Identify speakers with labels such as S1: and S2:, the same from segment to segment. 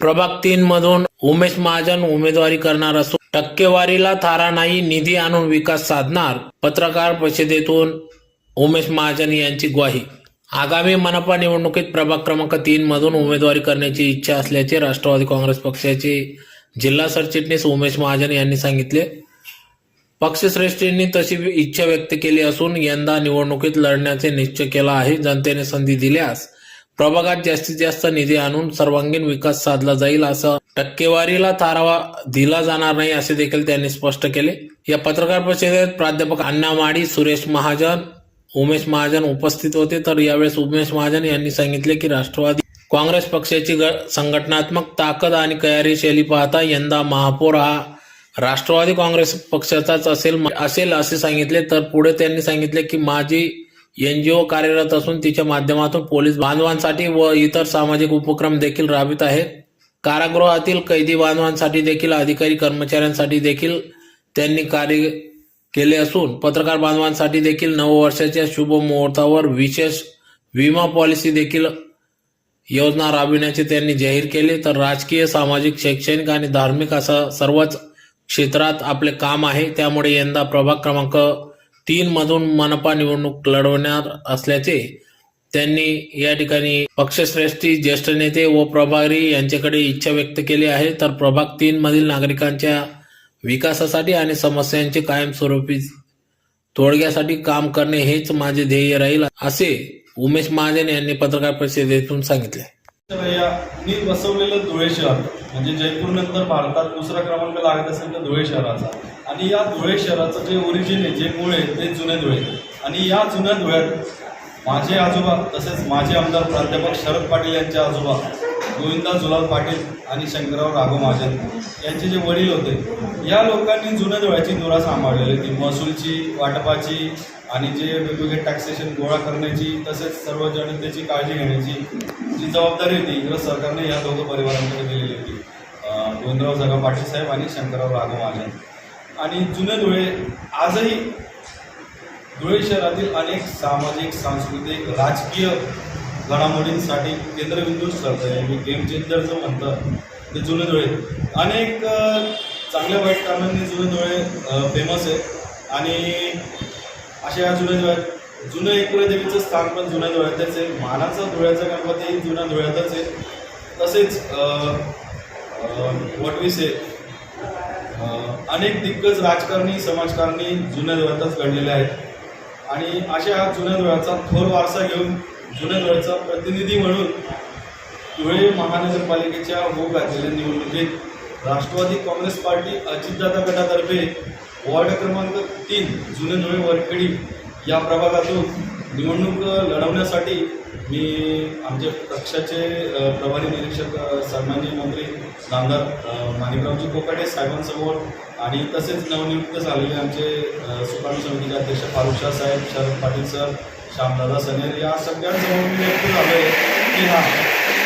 S1: प्रभाग तीन मधून उमेश महाजन उमेदवारी करणार असून टक्केवारीला थारा नाही निधी आणून विकास साधणार पत्रकार परिषदेतून उमेश महाजन यांची ग्वाही. आगामी मनपा निवडणुकीत प्रभाग क्रमांक तीन मधून उमेदवारी करण्याची इच्छा असल्याचे राष्ट्रवादी काँग्रेस पक्षाचे जिल्हा सरचिटणीस उमेश महाजन यांनी सांगितले. पक्षश्रेष्ठींनी तशी इच्छा व्यक्त केली असून यंदा निवडणुकीत लढण्याचे निश्चय केला आहे. जनतेने संधी दिल्यास प्रभागात जास्तीत जास्त निधी आणून सर्वांगीण विकास साधला जाईल असं टक्केवारीला थारावा दिला जाणार नाही असे देखील त्यांनी स्पष्ट केले. या पत्रकार परिषदेत प्राध्यापक अण्णा माडी सुरेश महाजन उमेश महाजन उपस्थित होते. तर यावेळेस उमेश महाजन यांनी सांगितले की राष्ट्रवादी काँग्रेस पक्षाची संघटनात्मक ताकद आणि कयारी शैली पाहता यंदा महापौर हा राष्ट्रवादी काँग्रेस पक्षाचाच असेल असेल असे सांगितले. तर पुढे त्यांनी सांगितले की माझी एनजीओ कार्यरत असून तिच्या माध्यमातून पोलीस बांधवांसाठी व इतर सामाजिक उपक्रम देखील राबवित आहेत. कारागृहातील कैदी बांधवांसाठी देखील अधिकारी कर्मचाऱ्यांसाठी देखील त्यांनी कार्य केले असून पत्रकार बांधवांसाठी देखील नववर्षाच्या शुभ मुहूर्तावर विशेष विमा पॉलिसी देखील योजना राबविण्याचे त्यांनी जाहीर केले. तर राजकीय सामाजिक शैक्षणिक आणि धार्मिक असा सर्वच क्षेत्रात आपले काम आहे. त्यामुळे यंदा प्रभाग क्रमांक तीन मधून मनपा निवडणूक लढवणार असल्याचे त्यांनी या ठिकाणी पक्षश्रेष्ठी ज्येष्ठ नेते व प्रभारी यांच्याकडे इच्छा व्यक्त केली आहे. तर प्रभाग तीन मधील नागरिकांच्या विकासासाठी आणि समस्यांचे कायमस्वरूपी तोडग्यासाठी काम करणे हेच माझे ध्येय राहील असे उमेश महाजन यांनी पत्रकार परिषदेतून सांगितले.
S2: मी बसवलेलं धुळे शहर म्हणजे जयपूर नंतर भारतात दुसरा क्रमांक लागत असेल तर धुळे शहराचा. आणि या धुळे शहराचं जे ओरिजिन आहे जे मूळ आहे ते जुने धुळे. आणि या जुन्या धुळ्यात माझे आजोबा तसेच माझे आमदार प्राध्यापक शरद पाटील यांचे आजोबा गोविंदा जुलाल पाटील आणि शंकरराव राघव महाजन यांचे जे वडील होते या लोकांनी जुन्या धुळ्याची धुरा सांभाळलेली होती. महसूलची वाटपाची आणि जे वेगवेगळे टॅक्सेशन गोळा करण्याची तसेच सर्व जनतेची काळजी घेण्याची जी जबाबदारी होती इंग्रज सरकारने या दोघं परिवारांकडे दिलेली होती. गोविंदराव जगा पाटील साहेब आणि शंकरराव राघव महाजन आणि जुने धुळे आजही धुळे शहरातील अनेक सामाजिक सांस्कृतिक राजकीय घडामोडींसाठी केंद्रबिंदू ठरतं आहे मी गेम चेंजर जो म्हणतं ते जुने धुळे. अनेक चांगल्या वाईट कारणांनी जुने धुळे फेमस आहे. आणि अशा या जुन्या धुळ्यात जुनं एकुरे देवीचं स्थान पण जुन्या धुळ्यातच आहे. मानाचा धुळ्याचा गणपती जुन्या धुळ्यातच आहे. तसेच वटवीस आहे. अनेक दिग्गज राजकारणी समाजकारणी जुन्या धुळ्यातच घडलेले आहेत. आणि अशा जुन्या धुळ्याचा थोर वारसा घेऊन जुन्या धुळ्याचा प्रतिनिधी म्हणून धुळे महानगरपालिकेच्या होऊ घातलेल्या निवडणुकीत राष्ट्रवादी काँग्रेस पार्टी अजितदादा गटातर्फे वॉर्ड क्रमांक तीन जुने धुळे वरखेडी या प्रभागातून निवडणूक लढवण्यासाठी मी आमचे पक्षाचे प्रभारी निरीक्षक सन्मान्य मंत्री नामदार माणिकरावजी कोकाटे साहेबांसमोर आणि तसेच नवनियुक्त झालेले आमचे सुकाणू समितीचे अध्यक्ष फारुख शाह साहेब शरद पाटील सर श्यामदादा सनेर या सगळ्यांसमोर मी व्यक्त झालो आहे की हा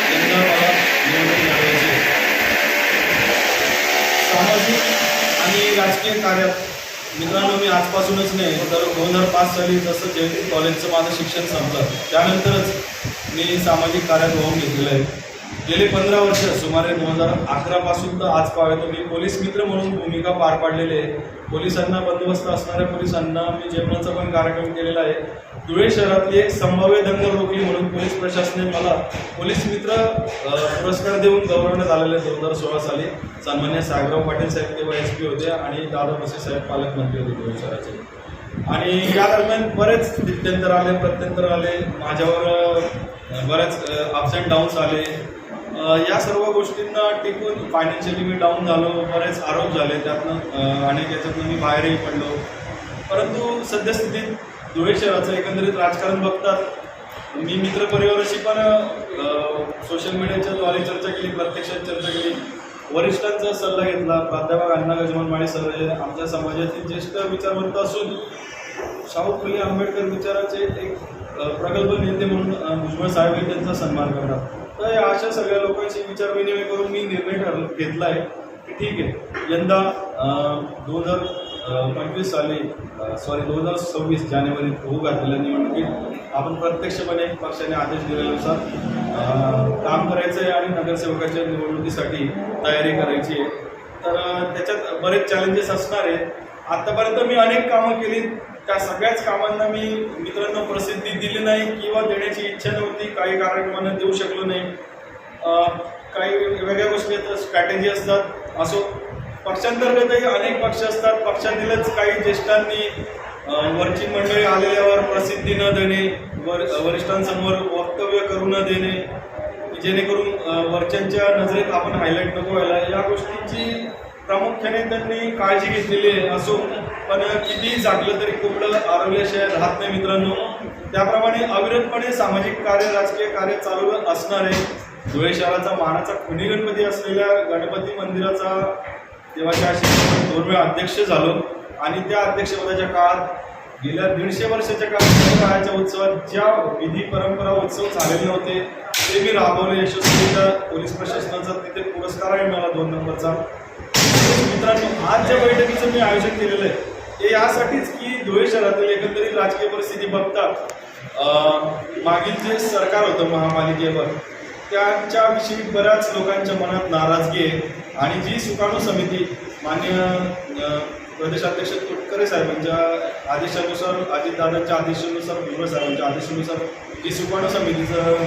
S2: त्यांना मला निवडून मिळवायची सामाजिक आणि राजकीय कार्यात मित्रांनो मी आजपासूनच नाही तर दोन हजार पाच साली जसं जयंती कॉलेजचं माझं शिक्षण संपलं त्यानंतरच मी सामाजिक कार्यात होऊन घेतलेलं आहे. गेले पंधरा वर्ष सुमारे दोन हजार अकरापासून तर आज पाहतो मी पोलीस मित्र म्हणून भूमिका पार पाडलेली आहे. पोलिसांना बंदोबस्त असणाऱ्या पोलिसांना मी जेवणाचा पण कार्यक्रम केलेला आहे. धुळे शहरातली एक संभाव्य दंगल रोखली म्हणून पोलीस प्रशासनाने मला पोलीस मित्र पुरस्कार देऊन गौरवण्यात आलेले दोन हजार सोळा साली. सन्मान्य साहेबराव पाटील साहेब तेव्हा एस पी होते आणि दादा भसे साहेब पालकमंत्री होते धुळे शहराचे. आणि या दरम्यान बरेच दित्यंतर आले प्रत्यंतर आले. माझ्यावर बऱ्याच बरेच अप्स अँड डाऊन्स आले. या सर्व गोष्टींना टिकून फायनान्शियली मी डाऊन झालो बरेच आरोप झाले. त्यातनं अनेक याच्यातनं मी बाहेरही पडलो. परंतु सद्यस्थितीत धुळे शहराचं एकंदरीत राजकारण बघतात. मी मित्रपरिवाराशी पण सोशल मीडियाच्या द्वारे चर्चा केली प्रत्यक्षात चर्चा केली. वरिष्ठांचा सल्ला घेतला. प्राध्यापक अण्णा गजमन माळी सर आमच्या समाजातील ज्येष्ठ विचारवंत असून शाहू फुले आंबेडकर विचाराचे एक प्रगल्भ नेते म्हणून भुजबळ साहेब त्यांचा सन्मान करतात. तर अशा सगळ्या लोकांशी विचार विनिमय करून मी निर्णय ठर घेतला आहे की ठीक आहे. यंदा दोन हजार पंचवीस साली सॉरी दोन हजार सव्वीस जानेवारी होऊ घातलेल्या निवडणुकीत आपण प्रत्यक्षपणे पक्षाने आदेश दिल्यानुसार काम करायचं आहे आणि नगरसेवकाच्या निवडणुकीसाठी तयारी करायची आहे. तर त्याच्यात बरेच चॅलेंजेस असणार आहेत. आतापर्यंत मी अनेक कामं केली त्या सगळ्याच कामांना मी मित्रांनो प्रसिद्धी दिली नाही किंवा देण्याची इच्छा नव्हती काही कार्यक्रमांना देऊ शकलो नाही. काही वेगळ्या गोष्टी आहेत स्ट्रॅटेजी असतात. असो पक्षांतर्गतही अनेक पक्ष असतात. पक्षातीलच काही ज्येष्ठांनी वरची मंडळी आलेल्यावर प्रसिद्धी न देणे वर वरिष्ठांसमोर वक्तव्य करू न देणे जेणेकरून वरच्यांच्या नजरेत आपण हायलाईट नको व्हायला. या गोष्टींची प्रामुख्याने त्यांनी काळजी घेतलेली आहे. असो पण किती जागलं तरी कुठलं आरोग्याशिवाय राहत नाही मित्रांनो. त्याप्रमाणे अविरतपणे सामाजिक कार्य राजकीय कार्य चालू असणार आहे. धुळे शहराचा मानाचा खुनी गणपती असलेल्या गणपती मंदिराचा देवाच्या आशीर्वादाने दोन वेळा अध्यक्ष झालो. आणि त्या अध्यक्षपदाच्या काळात गेल्या दीडशे वर्षाच्या काळात काळाच्या उत्सवात ज्या विधी परंपरा उत्सव झालेले नव्हते ते मी राबवले यशस्वीच्या पोलीस प्रशासनाचा तिथे पुरस्कार आहे मला दोन नंबरचा. मित्रांनो आज ज्या बैठकीचं मी आयोजन केलेलं आहे ते यासाठीच की धुळे शहरातील एकंदरीत राजकीय परिस्थिती बघता मागील जे सरकार होतं महापालिकेवर त्यांच्याविषयी बऱ्याच लोकांच्या मनात नाराजगी आहे. आणि जी सुकाणू समिती मान्य प्रदेशाध्यक्ष तुटकरे साहेबांच्या आदेशानुसार अजितदादांच्या आदेशानुसार भुजबळ साहेबांच्या आदेशानुसार जी सुकाणू समितीचं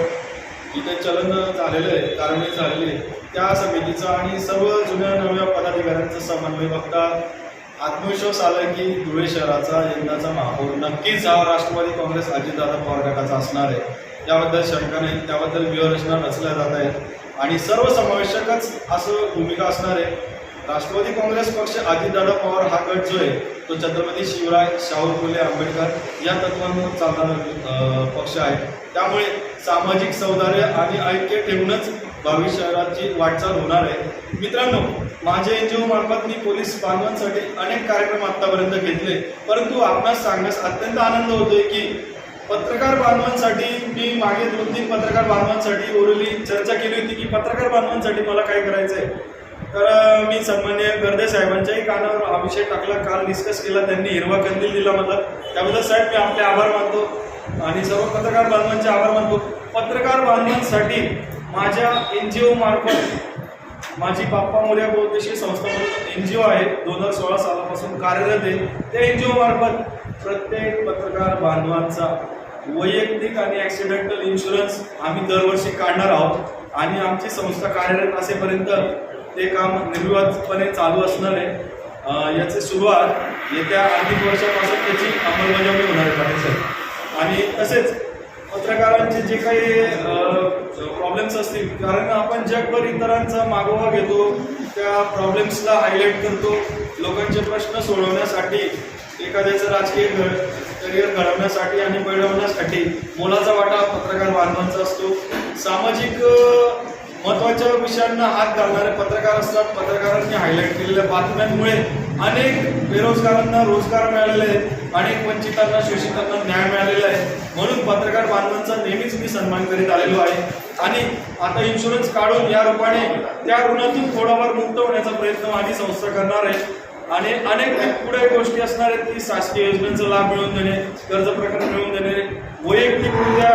S2: इथे चलन झालेलं आहे कारवाई झालेली आहे. त्या समितीचं आणि सर्व जुन्या नव्या पदाधिकाऱ्यांचं समन्वय बघता आत्मविश्वास आला की धुळे शहराचा यंदाचा महापौर नक्कीच हा राष्ट्रवादी काँग्रेस अजितदादा पवार गटाचा असणार आहे. त्याबद्दल शंका नाही त्याबद्दल व्यूहरचना रचल्या जात आहेत. आणि सर्व समावेशकच असं भूमिका असणार आहे. राष्ट्रवादी काँग्रेस पक्ष अजितदादा पवार हा गट जो आहे तो छत्रपती शिवराय शाहू फुले आंबेडकर या तत्वांवर चालणारा पक्ष आहे. त्यामुळे सामाजिक सौदार्य आणि ऐक्य ठेवूनच भावी शहराची वाटचाल होणार आहे. मित्रांनो माझ्या एन जी ओ मार्फत मी पोलीस बांधवांसाठी अनेक कार्यक्रम आतापर्यंत घेतले. परंतु आपणास सांगण्यास अत्यंत आनंद होतोय की पत्रकार बांधवांसाठी मी मागे दोन तीन पत्रकार बांधवांसाठी ओरली चर्चा केली होती की पत्रकार बांधवांसाठी मला काय करायचं आहे तर मी सन्मान्य गर्दे साहेबांच्याही कानावर हा विषय टाकला. काल डिस्कस केला. त्यांनी हिरवा कंदील दिला मला. त्याबद्दल साहेब मी आपले आभार मानतो आणि सर्व पत्रकार बांधवांचे आभार मानतो. पत्रकार बांधवांसाठी माझ्या एन जी ओ मार्फत माझी बाप्पा मोर्या बहुद्देशीय संस्था म्हणून एन जी ओ आहे. दोन हजार सोळा सालापासून कार्यरत आहे. त्या एन जी ओमार्फत मार्फत प्रत्येक पत्रकार बांधवांचा वैयक्तिक आणि ॲक्सिडेंटल इन्शुरन्स आम्ही दरवर्षी काढणार आहोत. आणि आमची संस्था कार्यरत असेपर्यंत ते काम निर्विवादपणे चालू असणार आहे. याची सुरुवात येत्या आर्थिक वर्षापासून त्याची अंमलबजावणी होणार आहे आणि तसेच पत्रकारांचे जे काही प्रॉब्लेम्स असतील कारण आपण जगभर इतरांचा मागोवा घेतो त्या प्रॉब्लेम्सला हायलाईट करतो. लोकांचे प्रश्न सोडवण्यासाठी एखाद्याचं राजकीय घड करिअर घडवण्यासाठी आणि मिळवण्यासाठी मोलाचा वाटा पत्रकार बांधवांचा असतो. सामाजिक महत्त्वाच्या विषयांना हात घालणारे पत्रकार असतात. पत्रकारांनी हायलाईट केलेल्या बातम्यांमुळे अनेक बेरोजगारांना रोजगार मिळालेले आहे अनेक वंचितांना शोषितांना न्याय मिळालेला आहे. म्हणून पत्रकार बांधवांचा नेहमीच मी सन्मान करीत आलेलो आहे. आणि आता इन्शुरन्स काढून या रूपाने त्या ऋणातून थोडाफार मुक्त होण्याचा प्रयत्न माझी संस्था करणार आहे. आणि अनेक पुढे गोष्टी असणार आहेत. की शासकीय योजनांचा लाभ मिळवून देणे कर्ज प्रकरण मिळवून देणे. वैयक्तिकरित्या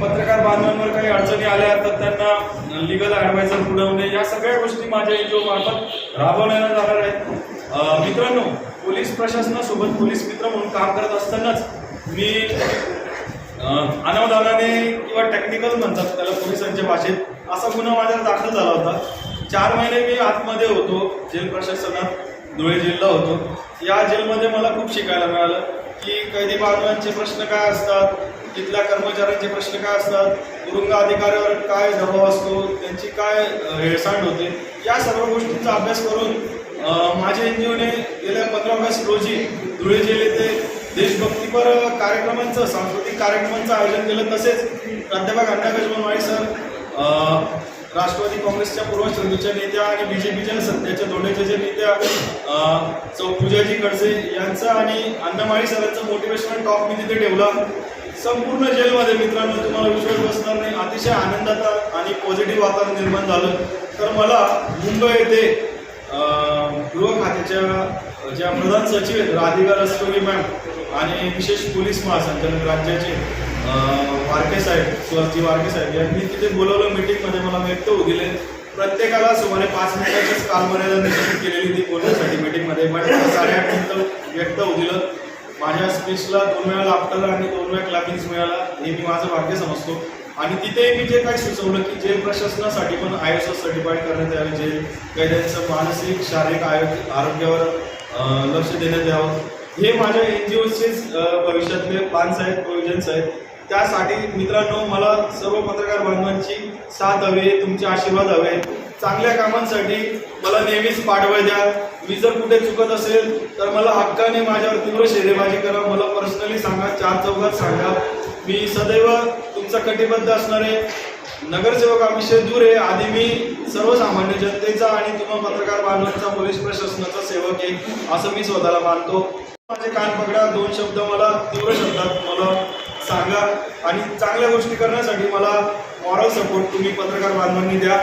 S2: पत्रकार बांधवांवर काही अडचणी आल्या तर त्यांना लिगल ॲडवायझर पुरवणे या सगळ्या गोष्टी माझ्या एनजीओ मार्फत राबवण्यात जाणार आहेत. मित्रांनो पोलीस प्रशासनासोबत पोलीस मित्र म्हणून काम करत असतानाच मी अनावधानाने किंवा टेक्निकल म्हणतात त्याला पोलिसांच्या भाषेत असा गुन्हा माझ्या दाखल झाला होता. चार महिने मी आतमध्ये होतो जेल प्रशासनात धुळे जिल्हा होतो. या जेलमध्ये मला खूप शिकायला मिळालं की कैदी बांधवांचे प्रश्न काय असतात तिथल्या कर्मचाऱ्यांचे प्रश्न काय असतात तुरुंग अधिकाऱ्यावर काय दबाव असतो त्यांची काय हेळसांड होते या सर्व गोष्टींचा अभ्यास करून माझ्या एन जी ओने गेल्या पंधरा ऑगस्ट रोजी धुळे जेल देशभक्तीपर कार्यक्रमांचं सांस्कृतिक कार्यक्रमांचं आयोजन केलं. तसेच प्राध्यापक अण्णा गजबनवाडी सर राष्ट्रवादी काँग्रेसच्या पूर्वसंधीच्या नेत्या आणि बी जे पीच्या सध्याच्या दोन्हीच्या जे नेत्या चौ पूजाजी खडसे यांचं आणि अण्णामाळी सरांचं मोटिवेशनल टॉक मी तिथे ठेवला. संपूर्ण जेलमध्ये मित्रांनो तुम्हाला विश्वास बसणार नाही. अतिशय आनंदाचा आणि पॉझिटिव्ह वातावरण निर्माण झालं. तर मला मुंबई येथे गृह खात्याच्या ज्या प्रधान सचिव आहेत राधिका रस्तोगी मॅम आणि विशेष पोलीस महासंचालक राज्याचे वारके साहेब सुहासजी वारके साहेब यांनी तिथे बोलवलं मिटिंगमध्ये. मला व्यक्त होऊ दिले. प्रत्येकाला सुमारे पाच मिनिटाचीच कालमर्यादा निश्चित केलेली ती बोलण्यासाठी मिटिंगमध्ये. पण साडेआठ मिनिटं व्यक्त होऊ दिलं. माझ्या स्पीचला दोन वेळा लापटाला आणि दोन वेळा क्लॅपिंग्स मिळाला. हे मी माझं भाग्य समजतो. आणि तिथे मी जे काही सुचवलं की जे प्रशासनासाठी पण आय एस ओ सर्टिफाईड करण्यात यावे जे काही त्यांचं मानसिक शारीरिक आरोग्य आरोग्यावर लक्ष देण्यात यावं हे माझ्या एन जी ओचेच भविष्यातले प्लान्स आहेत प्रोविजन्स आहेत त्यासाठी मित्रांनो मला सर्व पत्रकार बांधवांची साथ हवी आहे तुमचे आशीर्वाद हवे आहेत. चांगल्या कामांसाठी मला नेहमीच पाठबळ द्या. मी जर कुठे चुकत असेल तर मला हक्काने माझ्यावर तीव्र शेरेबाजी करा. मला पर्सनली सांगा चार चौघात सांगा. मी सदैव तुमचा कटिबद्ध असणारे नगरसेवक हा दूर आहे. आधी मी सर्वसामान्य जनतेचा आणि तुम्हा पत्रकार बांधवांचा पोलीस प्रशासनाचा सेवक आहे असं मी स्वतःला मानतो. माझे कान पकडा दोन शब्द मला तीव्र शब्दात मला सांगा. आणि चांगल्या गोष्टी करण्यासाठी मला मॉरल सपोर्ट तुम्ही पत्रकार बांधवांनी द्या.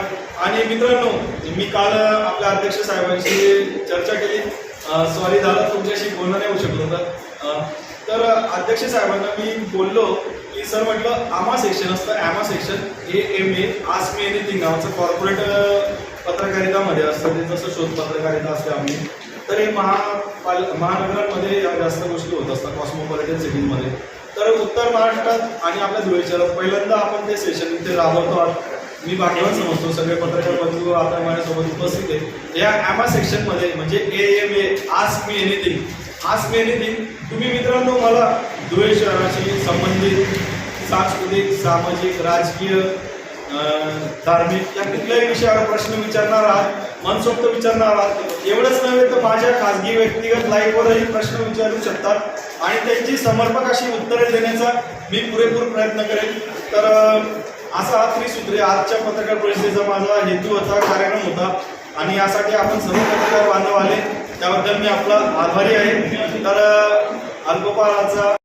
S2: आणि मित्रांनो मी काल आपल्या अध्यक्ष साहेबांशी चर्चा केली. सॉरी झालं तुमच्याशी बोलणं नाही होऊ शकलो तर तर अध्यक्ष साहेबांना मी बोललो की सर म्हटलं आमा सेक्शन असतं ॲमा सेक्शन ए एम ए आस मी एनिथिंग नावाचं कॉर्पोरेट पत्रकारितामध्ये असतं. ते जसं शोध पत्रकारिता असते आम्ही तर हे महापाल महानगरांमध्ये या जास्त गोष्टी होत असतात कॉस्मोपॉलिटन सिटीमध्ये तर उत्तर महाराष्ट्रात आणि आपल्या धुळे शहरात पहिल्यांदा आपण ते सेशन इथे राबवतो आहोत. मी भाग्यवान समजतो सगळे पत्रकार बंधू आता माझ्यासोबत उपस्थित आहे या ॲमा सेक्शनमध्ये म्हणजे A M A ask me anything ask me anything तुम्ही मित्रांनो मला धुळे शहराशी संबंधित सांस्कृतिक सामाजिक राजकीय धार्मिक या कुठल्याही विषयावर प्रश्न विचारणार आहात मनसोक्त विचारणार आहात एवढंच नव्हे तर माझ्या खाजगी व्यक्तिगत लाईफवरही प्रश्न विचारू शकतात आणि त्यांची समर्पक अशी उत्तरे देण्याचा मी पुरेपूर प्रयत्न करेन. तर असा हा त्रिसूत्री आजच्या पत्रकार परिषदेचा माझा हेतू होता कार्यक्रम होता. आणि यासाठी आपण सर्व पत्रकार बांधव आले त्याबद्दल मी आपला आभारी आहे. तर अं,